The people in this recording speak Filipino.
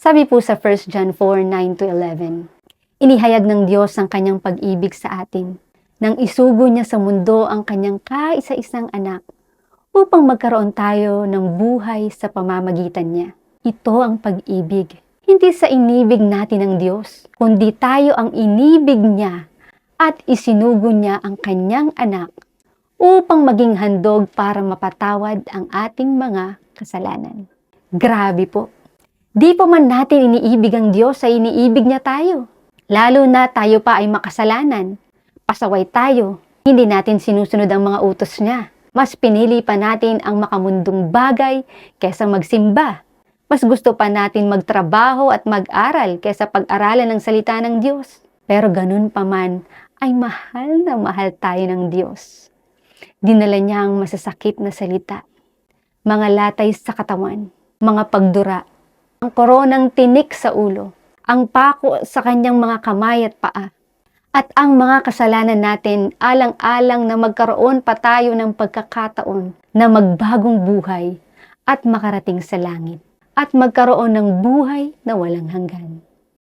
Sabi po sa 1 John 4, 9 to 11, Inihayag ng Diyos ang kanyang pag-ibig sa atin nang isugo niya sa mundo ang kanyang kaisa-isang anak upang magkaroon tayo ng buhay sa pamamagitan niya. Ito ang pag-ibig. Hindi sa inibig natin ng Diyos, kundi tayo ang inibig niya at isinugo niya ang kanyang anak upang maging handog para mapatawad ang ating mga kasalanan. Grabe po. Di pa man natin iniibig ang Diyos ay iniibig niya tayo. Lalo na tayo pa ay makasalanan. Pasaway tayo. Hindi natin sinusunod ang mga utos niya. Mas pinili pa natin ang makamundong bagay kesa magsimba. Mas gusto pa natin magtrabaho at mag-aral kesa pag-aralan ng salita ng Diyos. Pero ganun pa man, ay mahal na mahal tayo ng Diyos. Dinala niya ang masasakit na salita, mga latay sa katawan, mga pagdura, ang koronang tinik sa ulo, ang pako sa kanyang mga kamay at paa, at ang mga kasalanan natin alang-alang na magkaroon pa tayo ng pagkakataon na magbagong buhay at makarating sa langit at magkaroon ng buhay na walang hanggan.